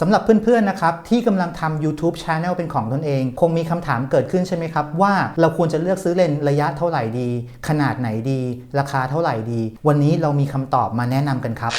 สำหรับเพื่อนๆ นะครับที่กำลังทำ YouTube Channel เป็นของตนเอง คงมีคำถามเกิดขึ้นใช่ไหมครับ ว่าเราควรจะเลือกซื้อเลนส์ระยะเท่าไหร่ดี ขนาดไหนดี ราคาเท่าไหร่ดี วันนี้เรามีคำตอบมาแนะนำกันครับ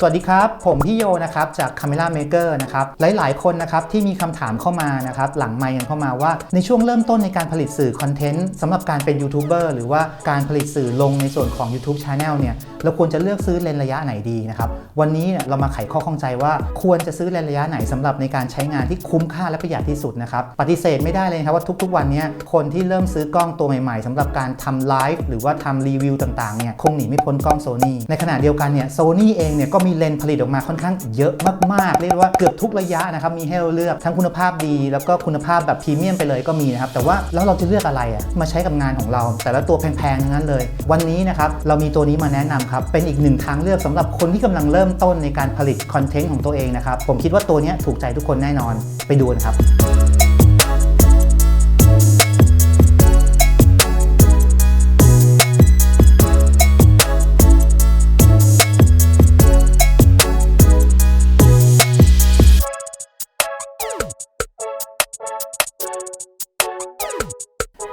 สวัสดีครับ ผมพี่โยนะครับจาก Camera Maker นะครับหลาย ๆ คนนะครับที่มีคำถามเข้ามานะครับหลังไมค์กันเข้ามาว่าในช่วงเริ่มต้นในการผลิตสื่อคอนเทนต์สำหรับการเป็นยูทูบเบอร์หรือว่าการผลิตสื่อลงในส่วนของ YouTube Channel เนี่ยเราควรจะเลือกซื้อเลนระยะไหนดีนะครับวันนี้เนี่ยเรามาไขข้อข้องใจว่าควรจะซื้อเลนระยะไหนสำหรับในการใช้งานที่คุ้มค่าและประหยัดที่สุดนะครับปฏิเสธไม่ได้เลยครับว่าทุก ๆ วันเนี้คนที่เริ่มซื้อกล้องตัวใหม่ ๆสำหรับการทำไลฟ์หรือว่าทำรีวิวต่าง ๆ เนี่ยคงหนีไม่พ้นกล้องโซนี่ในขณะเดียวกันเนี่ยโซนี่เองเนี่ยก็มีมีเลนส์ผลิตออกมาค่อนข้างเยอะมากๆ เรียกว่าเกือบทุกระยะนะครับมีให้เราเลือกทั้งคุณภาพดี แล้วก็คุณภาพแบบพรีเมียมไปเลยก็มีนะครับแต่ว่าแล้วเราจะเลือกอะไรอะมาใช้กับงานของเรา แต่ละตัวแพงๆทั้งนั้นเลย วันนี้นะครับเรามีตัวนี้มาแนะนำครับเป็นอีกหนึ่งทางเลือกสำหรับคนที่กำลังเริ่มต้นในการผลิตคอนเทนต์ของตัวเองนะครับผมคิดว่าตัวนี้ถูกใจทุกคนแน่นอนไปดูกันครับ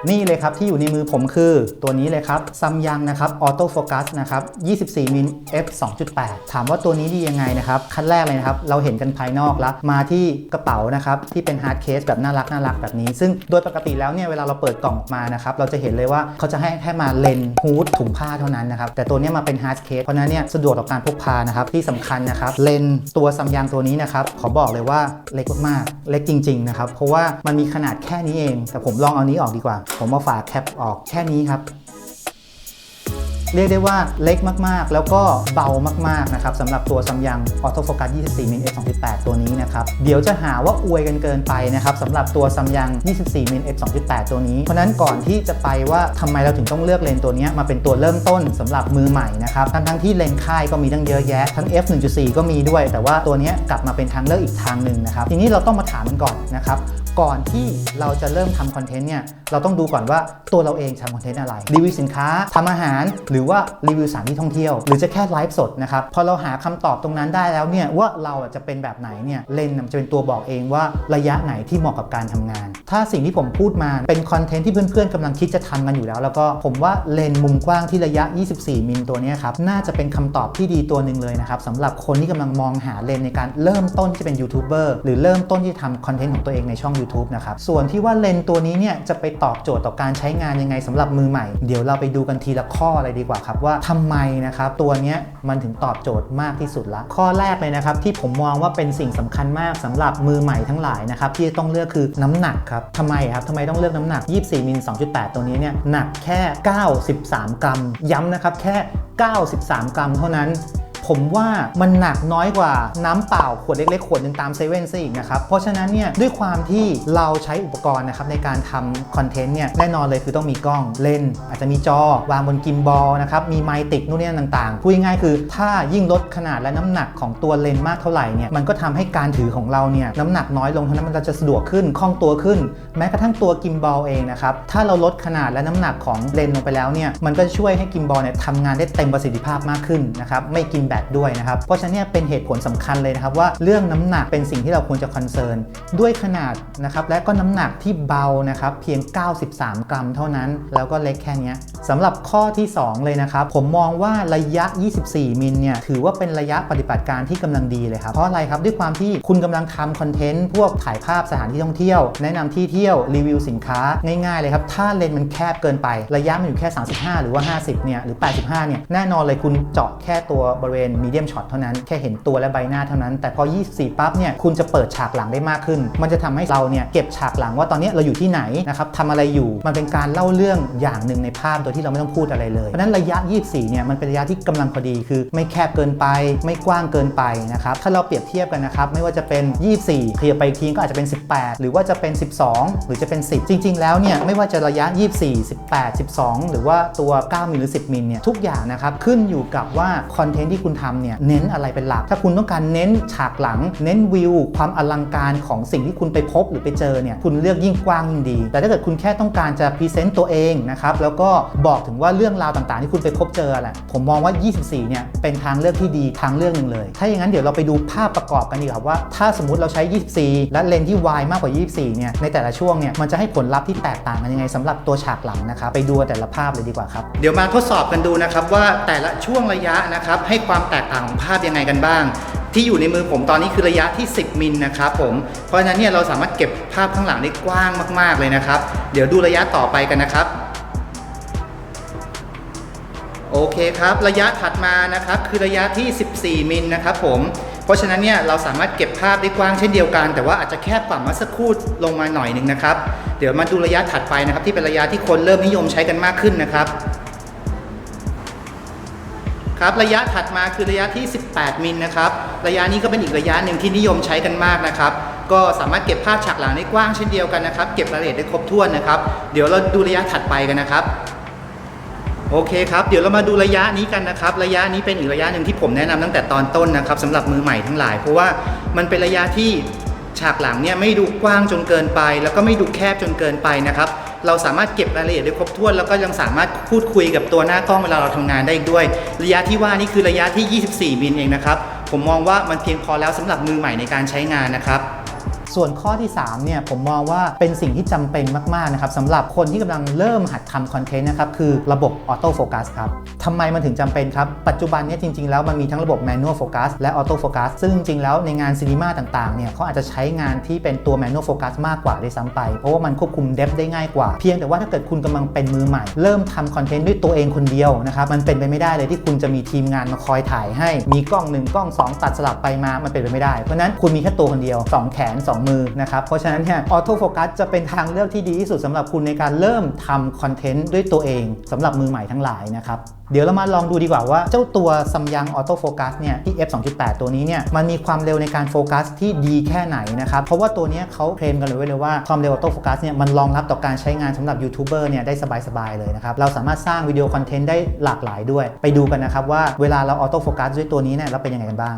นี่เลยครับที่อยู่ในมือผมคือตัวนี้เลยครับซัมยังนะครับออโต้โฟกัสนะครับ 24มิล f 2.8 ถามว่าตัวนี้ดียังไงนะครับ ขั้นแรกเลยนะครับ เราเห็นกันภายนอกแล้ว มาที่กระเป๋านะครับที่เป็นฮาร์ดเคสแบบน่ารักน่ารักแบบนี้ ซึ่งโดยปกติแล้วเนี่ยเวลาเราเปิดกล่องออกมานะครับเราจะเห็นเลยว่าเขาจะให้แค่มาเลนฮูดถุงผ้าเท่านั้นนะครับแต่ตัวนี้มาเป็นฮาร์ดเคสเพราะนั้นเนี่ยสะดวกต่อการพกพานะครับที่สำคัญนะครับเลนตัวซัมยังตัวนี้นะครับขอบอกเลยว่าเล็กมากๆเล็กจริงๆนะครับเพราะว่ามันมีขนาดแค่นี้เอง แต่ผมลองเอานี้ออกดีกว่าผมมาฝาแคปออกแค่นี้ครับ เรียกได้ว่าเล็กมากๆ แล้วก็เบามากๆนะครับสำหรับตัวซัมยังออโต้โฟกัส 24 มิล f 2.8 ตัวนี้นะครับ เดี๋ยวจะหาว่าอวยกันเกินไปนะครับสำหรับตัวซัมยัง 24 มิล f 2.8 ตัวนี้ เพราะนั้นก่อนที่จะไปว่าทำไมเราถึงต้องเลือกเลนส์ตัวนี้มาเป็นตัวเริ่มต้นสำหรับมือใหม่นะครับทั้งทั้งที่เลนส์ค่ายก็มีตั้งเยอะแยะทั้ง f 1.4 ก็มีด้วย แต่ว่าตัวนี้กลับมาเป็นทางเลือกอีกทางหนึ่งนะครับทีนี้เราต้องมาถามกันก่อนนะครับ ก่อนที่เราจะเริ่มทำคอนเทนต์เนี่ยเราต้องดูก่อนว่าตัวเราเองทำคอนเทนต์อะไร รีวิวสินค้าทำอาหาร หรือว่ารีวิวสถานที่ท่องเที่ยว หรือจะแค่ไลฟ์สดนะครับพอเราหาคำตอบตรงนั้นได้แล้วเนี่ยว่าเราจะเป็นแบบไหนเนี่ยเลนจะเป็นตัวบอกเองว่าระยะไหนที่เหมาะกับการทำงาน ถ้าสิ่งที่ผมพูดมาเป็นคอนเทนต์ที่เพื่อนๆกำลังคิดจะทำกันอยู่แล้ว แล้วก็ผมว่าเลนมุมกว้างที่ระยะ 24 มิลตัวนี้ครับน่าจะเป็นคำตอบที่ดีตัวหนึ่งเลยนะครับสำหรับคนที่กำลังมองหาเลนในการเริ่มต้นที่จะเป็นยูทูบเบอร์หรือเริ่มต้นที่จะทำคอนเทนต์ของตัวเองในช่อง YouTube นะครับส่วนที่ว่าเลนส์ตัวนี้เนี่ยจะไปตอบโจทย์ต่อการใช้งานยังไงสำหรับมือใหม่ เดี๋ยวเราไปดูกันทีละข้อเลยดีกว่าครับว่าทำไมนะครับตัวนี้มันถึงตอบโจทย์มากที่สุดละข้อแรกเลยนะครับที่ผมมองว่าเป็นสิ่งสำคัญมากสำหรับมือใหม่ทั้งหลายนะครับที่ต้องเลือกคือน้ำหนักครับทำไมครับทำไมต้องเลือกน้ำหนัก 24มิล2.8 ตัวนี้เนี่ยหนักแค่ 93 กรัม ย้ำนะครับแค่ 93 กรัมเท่านั้น ผมว่ามันหนักน้อยกว่าน้ำเปล่าขวดเล็กๆขวดหนึ่งตามเซเว่นซะอีกนะครับ เพราะฉะนั้นเนี่ยด้วยความที่เราใช้อุปกรณ์นะครับในการทำคอนเทนต์เนี่ยแน่นอนเลยคือต้องมีกล้องเลนอาจจะมีจอวางบนกิมบอลนะครับมีไมติดนู่นนี่ต่างๆพูดง่ายๆคือ ถ้ายิ่งลดขนาดและน้ำหนักของตัวเลนมากเท่าไหร่เนี่ยมันก็ทำให้การถือของเราเนี่ยน้ำหนักน้อยลงเท่านั้นมันจะสะดวกขึ้นคล่องตัวขึ้น แม้กระทั่งตัวกิมบอลเองนะครับถ้าเราลดขนาดและน้ำหนักของเลนลงไปแล้วเนี่ยมันก็ช่วยให้กิมบอลเนี่ยทำงานได้เต็มประสิทธิภาพมากขึ้นนะครับไม่กินแบตด้วยนะครับ เพราะฉะนั้นเนี่ยเป็นเหตุผลสำคัญเลยนะครับว่าเรื่องน้ำหนักเป็นสิ่งที่เราควรจะคอนเซิร์นด้วยขนาดนะครับและก็น้ำหนักที่เบานะครับเพียง 93 กรัมเท่านั้น แล้วก็เล็กแค่นี้สำหรับข้อที่ 2 เลยนะครับ ผมมองว่าระยะ 24 มิลเนี่ยถือว่าเป็นระยะปฏิบัติการที่กำลังดีเลยครับเพราะอะไรครับด้วยความที่คุณกำลังทำคอนเทนต์พวกถ่ายภาพสถานที่ท่องเที่ยว แนะนำที่เที่ยวรีวิวสินค้าง่ายๆเลยครับถ้าเลนส์มันแคบเกินไประยะมันอยู่แค่ 35 หรือว่า 50เนี่ยหรือ 85เนี่ยแน่นอนเลยคุณเจาะแค่ตัวบริเวณ็นมีเดียมช็อตเท่านั้นแค่เห็นตัวและใบหน้าเท่านั้น แต่พอ 24 ปั๊บเนี่ยคุณจะเปิดฉากหลังได้มากขึ้น มันจะทำให้เราเนี่ยเก็บฉากหลังว่าตอนนี้เราอยู่ที่ไหนนะครับทำอะไรอยู่มันเป็นการเล่าเรื่องอย่างหนึ่งในภาพโดยที่เราไม่ต้องพูดอะไรเลยเพราะนั้นระยะ 24 เนี่ยมันเป็นระยะที่กำลังพอดีคือ ไม่แคบเกินไป ไม่กว้างเกินไปนะครับถ้าเราเปรียบเทียบกันนะครับไม่ว่าจะเป็น 24เคลียร์ไปทีก็อาจจะเป็น 18 หรือว่าจะเป็น 12 หรือจะเป็น 10 จริง ๆ แล้วเนี่ยไม่ว่าจะระยะ 24 18 12 หรือว่าตัว 9มิลหรือ 10มิลเนี่ยทุกอย่างนะครับขึ้นอยู่กับว่าคอนเทนต์ที่คุณทำเนี่ยเน้นอะไรเป็นหลัก ถ้าคุณต้องการเน้นฉากหลัง เน้นวิว ความอลังการของสิ่งที่คุณไปพบหรือไปเจอเนี่ยคุณเลือกยิ่งกว้างยิ่งดี แต่ถ้าเกิดคุณแค่ต้องการจะพรีเซนต์ตัวเองนะครับแล้วก็บอกถึงว่าเรื่องราวต่างๆ ที่คุณไปพบเจอแหละผมมองว่า 24 เนี่ยเป็นทางเลือกที่ดีทางเลือกหนึ่งเลย ถ้าอย่างนั้นเดี๋ยวเราไปดูภาพประกอบกันดีกว่าว่า ถ้าสมมติเราใช้ 24 และเลนส์ที่วายมากกว่า 24 เนี่ยในแต่ละช่วงเนี่ยมันจะให้ผลลัพธ์ที่แตกต่างกันยังไงสำหรับตัวฉากหลังนะครับไปดูแต่ละภาพเลยดีกว่าครับเดี๋ยวมาทดสอบกันดูนะครับว่าแต่ละช่วงระยะนะครับให้ความแตกต่างของภาพยังไงกันบ้าง ที่อยู่ในมือผมตอนนี้คือระยะที่ 10 มิลนะครับผมเพราะฉะนั้นเนี่ยเราสามารถเก็บภาพข้างหลังได้กว้างมาก ๆเลยนะครับ เดี๋ยวดูระยะต่อไปกันนะครับโอเคครับ ระยะถัดมานะครับคือระยะที่ 14 มิลนะครับผม เพราะฉะนั้นเนี่ยเราสามารถเก็บภาพได้กว้างเช่นเดียวกัน แต่ว่าอาจจะแคบกว่าเมื่อสักครู่ลงมาหน่อยนึงนะครับ เดี๋ยวมาดูระยะถัดไปนะครับ ที่เป็นระยะที่คนเริ่มนิยมใช้กันมากขึ้นนะครับ ครับระยะถัดมาคือระยะที่ 18 มิลนะครับ ระยะนี้ก็เป็นอีกระยะหนึ่งที่นิยมใช้กันมากนะครับ ก็สามารถเก็บภาพฉากหลังได้กว้างเช่นเดียวกันนะครับ เก็บรายละเอียดได้ครบถ้วนนะครับ เดี๋ยวเราดูระยะถัดไปกันนะครับ โอเคครับ เดี๋ยวเรามาดูระยะนี้กันนะครับ ระยะนี้เป็นอีกระยะหนึ่งที่ผมแนะนำตั้งแต่ตอนต้นนะครับสำหรับมือใหม่ทั้งหลาย เพราะว่ามันเป็นระยะที่ฉากหลังเนี่ยไม่ดูกว้างจนเกินไป แล้วก็ไม่ดูแคบจนเกินไปนะครับ เราสามารถเก็บรายละเอียดได้ครบถ้วน แล้วก็ยังสามารถพูดคุยกับตัวหน้ากล้องเวลาเราทำงานได้อีกด้วย ระยะที่ว่านี่คือระยะที่ 24 มิลเองนะครับ ผมมองว่ามันเพียงพอแล้วสำหรับมือใหม่ในการใช้งานนะครับ ส่วนข้อที่3เนี่ยผมมองว่าเป็นสิ่งที่จำเป็นมากๆนะครับสำหรับคนที่กำลังเริ่มหัดทำคอนเทนต์นะครับคือระบบออโต้โฟกัสครับทำไมมันถึงจำเป็นครับ ปัจจุบันนี่ยจริง ๆ แล้วมันมีทั้งระบบแมนนวลโฟกัสและออโต้โฟกัสซึ่งจริงๆแล้วในงานซีนีมาต่างๆเนี่ยเขาอาจจะใช้งานที่เป็นตัวแมนนวลโฟกัสมากกว่าด้วยซ้ำไป เพราะว่ามันควบคุมเดฟได้ง่ายกว่า เพียงแต่ว่าถ้าเกิดคุณกำลังเป็นมือใหม่ เริ่มทำคอนเทนต์ด้วยตัวเองคนเดียวนะครับมันเป็นไปไม่ได้เลยที่คุณจะมีทีมงานมาคอยถ่ายให้มีกล้องหนึ่งกล้องสองตัดสลับไปมามันเป็นไปไม่ได้เพราะนั้นคุณมีแค่ตัวคนเดียวสองแขนสองมือนะครับ เพราะฉะนั้นเนี่ยออโต้โฟกัสจะเป็นทางเลือกที่ดีที่สุดสำหรับคุณในการเริ่มทำคอนเทนต์ด้วยตัวเองสำหรับมือใหม่ทั้งหลายนะครับเดี๋ยวเรามาลองดูดีกว่าว่าเจ้าตัวซัมยังออโต้โฟกัสเนี่ยที่ f 2.8 ตัวนี้เนี่ยมันมีความเร็วในการโฟกัสที่ดีแค่ไหนนะครับ เพราะว่าตัวนี้เขาเคลมกันเลยไว้เลยว่าความเร็วออโต้โฟกัสเนี่ยมันรองรับต่อการใช้งานสำหรับยูทูบเบอร์เนี่ยได้สบายๆเลยนะครับ เราสามารถสร้างวิดีโอคอนเทนต์ได้หลากหลายด้วย ไปดูกันนะครับว่าเวลาเราออโต้โฟกัสด้วยตัวนี้เนี่ยเราเป็นยังไงกันบ้าง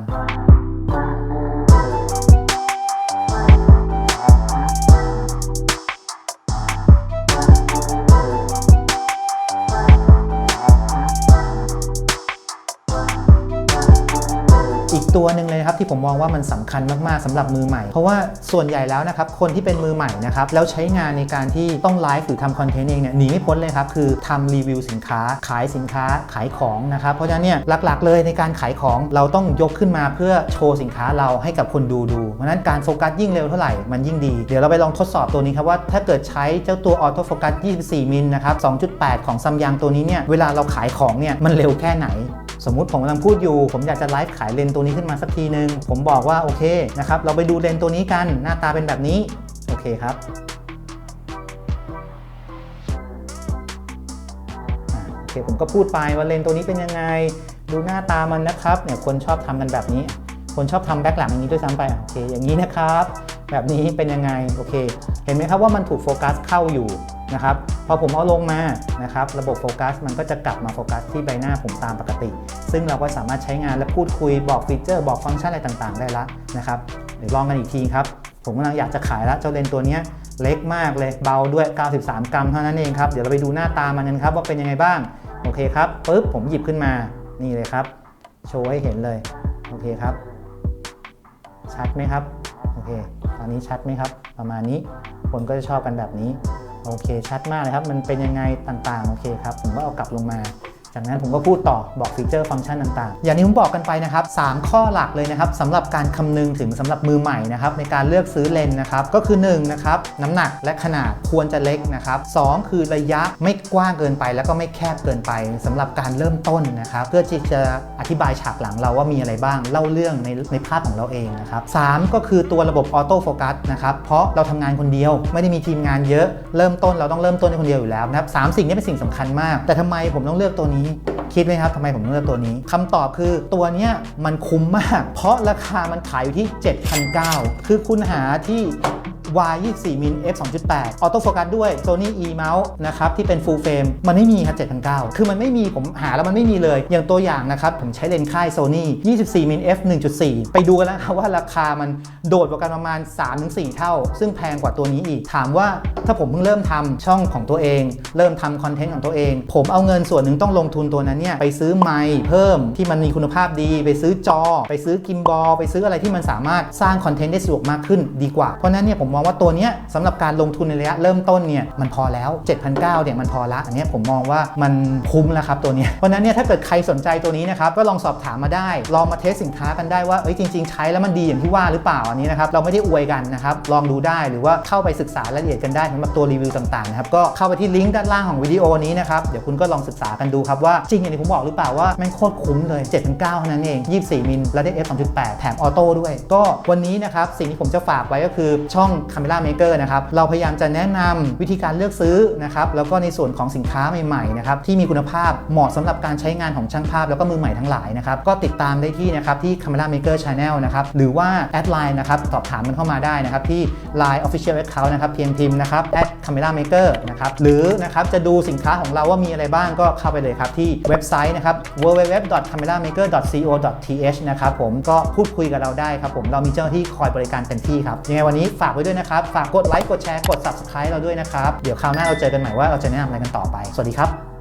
ตัวหนึ่งเลยครับที่ผมมองว่ามันสำคัญมากๆสำหรับมือใหม่ เพราะว่าส่วนใหญ่แล้วนะครับคนที่เป็นมือใหม่นะครับแล้วใช้งานในการที่ต้องไลฟ์หรือทำคอนเทนต์เองเนี่ยหนีไม่พ้นเลยครับคือทำรีวิวสินค้า ขายสินค้าขายของนะครับเพราะฉะนั้นเนี่ยหลักๆ เลยในการขายของเราต้องยกขึ้นมาเพื่อโชว์สินค้าเราให้กับคนดูดูเพราะฉะนั้นการโฟกัสยิ่งเร็วเท่าไหร่มันยิ่งดี เดี๋ยวเราไปลองทดสอบตัวนี้ครับว่าถ้าเกิดใช้เจ้าตัวออโต้โฟกัส24มิลนะครับ2.8 ของซัมยังตัวนี้เนี่ยเวลาเราขายของเนี่ยมันเร็วแค่ไหนสมมุติผมกำลังพูดอยู่ ผมอยากจะไลฟ์ขายเลนส์ตัวนี้ขึ้นมาสักทีนึง ผมบอกว่าโอเคนะครับเราไปดูเลนส์ตัวนี้กันหน้าตาเป็นแบบนี้ โอเคครับโอเคผมก็พูดไปว่าเลนส์ตัวนี้เป็นยังไง ดูหน้าตามันนะครับเนี่ยคนชอบทำกันแบบนี้ คนชอบทำแบ็คหลังอย่างนี้ด้วยซ้ำไปโอเคอย่างนี้นะครับ แบบนี้เป็นยังไงโอเค เห็นไหมครับว่ามันถูกโฟกัสเข้าอยู่นะครับ พอผมเอาลงมานะครับ ระบบโฟกัสมันก็จะกลับมาโฟกัสที่ใบหน้าผมตามปกติ ซึ่งเราก็สามารถใช้งานและพูดคุยบอกฟีเจอร์ บอกฟังก์ชันอะไรต่างๆ ได้ละนะครับเดี๋ยวลองกันอีกทีครับ ผมกำลังอยากจะขายแล้วเจ้าเลนตัวนี้เล็กมากเลยเบาด้วย 93 กรัมเท่านั้นเองครับ เดี๋ยวเราไปดูหน้าตามันกันครับว่าเป็นยังไงบ้าง โอเคครับปุ๊บผมหยิบขึ้นมานี่เลยครับ โชว์ให้เห็นเลยโอเคครับ ชัดไหมครับโอเคตอนนี้ชัดไหมครับ ประมาณนี้คนก็จะชอบกันแบบนี้ โอเคชัดมากเลยครับ มันเป็นยังไงต่างๆ โอเคครับ ผมก็เอากลับลงมา จากนั้นผมก็พูดต่อบอกฟีเจอร์ฟังก์ชันต่างๆ อย่างที่ผมบอกกันไปนะครับ 3 ข้อหลักเลยนะครับสำหรับการคำนึงถึงสำหรับมือใหม่นะครับในการเลือกซื้อเลนส์นะครับก็คือ1นะครับน้ำหนักและขนาดควรจะเล็กนะครับสองคือระยะไม่กว้างเกินไป แล้วก็ไม่แคบเกินไปสำหรับการเริ่มต้นนะครับเพื่อที่จะอธิบายฉากหลังเราว่ามีอะไรบ้างเล่าเรื่องในในภาพของเราเองนะครับสามก็คือตัวระบบออโต้โฟกัสนะครับเพราะเราทำงานคนเดียวไม่ได้มีทีมงานเยอะเริ่มต้นเราต้องเริ่มต้นในคนเดียวอยู่แล้วนะครับสามสิ่งนี้เป็นสิ่งสำคัญมาก แต่ทำไมผมต้องเลือกตัวนี้คิดไหมครับทำไมผมเลือกตัวนี้คำตอบคือตัวนี้มันคุ้มมาก เพราะราคามันขายอยู่ที่ 7,900 คือคุณหาที่ Y 24มิล f 2.8 ออโต้โฟกัสด้วย Sony E Mouse นะครับที่เป็น full frame มันไม่มีครับ7,900 คือมันไม่มีผมหาแล้วมันไม่มีเลย อย่างตัวอย่างนะครับ ผมใช้เลนส์ค่าย Sony 24มิล f 1.4 ไปดูกันแล้วครับว่าราคามันโดดกว่ากันประมาณ 3-4 เท่า ซึ่งแพงกว่าตัวนี้อีก ถามว่าถ้าผมเพิ่งเริ่มทำช่องของตัวเอง เริ่มทำคอนเทนต์ของตัวเอง ผมเอาเงินส่วนหนึ่งต้องลงทุนตัวนั้นเนี่ยไปซื้อไมค์เพิ่มที่มันมีคุณภาพดี ไปซื้อจอ ไปซื้อกิมบอลไปซื้ออะไรที่มันสามารถสร้างคอนเทนต์ได้สะดวกมากขึ้นดีกว่าเพราะนั้นเนี่ยผมมองว่าตัวนี้สำหรับการลงทุนในระยะเริ่มต้นเนี่ยมันพอแล้ว 7,900เนี่ยมันพอละ อันนี้ผมมองว่ามันคุ้มแล้วครับตัวนี้เพราะนั้นเนี่ยถ้าเกิดใครสนใจตัวนี้นะครับก็ลองสอบถามมาได้ ลองมาเทสสินค้ากันได้ว่าเอ้ยจริง ๆ ใช้แล้วมันดีอย่างที่ว่าหรือเปล่าอันนี้นะครับเราไม่ได้อวยกันนะครับลองดูได้หรือว่าเข้าไปศึกษารายละเอียดกันได้สำหรับตัวรีวิวต่างๆนะครับก็เข้าไปที่ลิงก์ด้านล่างของวิดีโอนี้นะครับเดี๋ยวคุณก็ลองศึกษากันดูครับว่าจริงอย่างที่ผมบอกหรือเปล่าว่าแม่งโคตรคุ้มเลย7 9เท่านั้นเอง 24 มิลแล้วได้ f 2.8 แถมออโต้ด้วย ก็วันนี้นะครับสิ่งที่ผมจะฝากไว้ก็คือช่อง Camera Maker นะครับเราพยายามจะแนะนำวิธีการเลือกซื้อนะครับแล้วก็ในส่วนของสินค้าใหม่ๆนะครับที่มีคุณภาพเหมาะสำหรับการใช้งานของช่างภาพแล้วก็มือใหม่ทั้งหลายนะครับก็ติดตามได้ที่นะครับที่ Camera Maker Channel นะครับหรือว่าแอดไลน์นะครับสอบถามมันเข้ามาได้นะครับที่ Line Official Account นะครับเพียงพิมพ์นะครับ @camera maker นะครับหรือนะครับจะดูสินค้าของเราว่ามีอะไรบ้างก็เข้าไปเลยครับที่เว็บไซต์นะครับ www.cameramaker.co.th นะครับผมก็พูดคุยกับเราได้ครับผมเรามีเจ้าหน้าที่คอยบริการเต็มที่ครับยังไงวันนี้ฝากไว้ด้วยนะครับ ฝากกดไลค์กดแชร์กด subscribe เราด้วยนะครับ เดี๋ยวคราวหน้าเราเจอกันใหม่ว่าเราจะแนะนำอะไรกันต่อไป สวัสดีครับ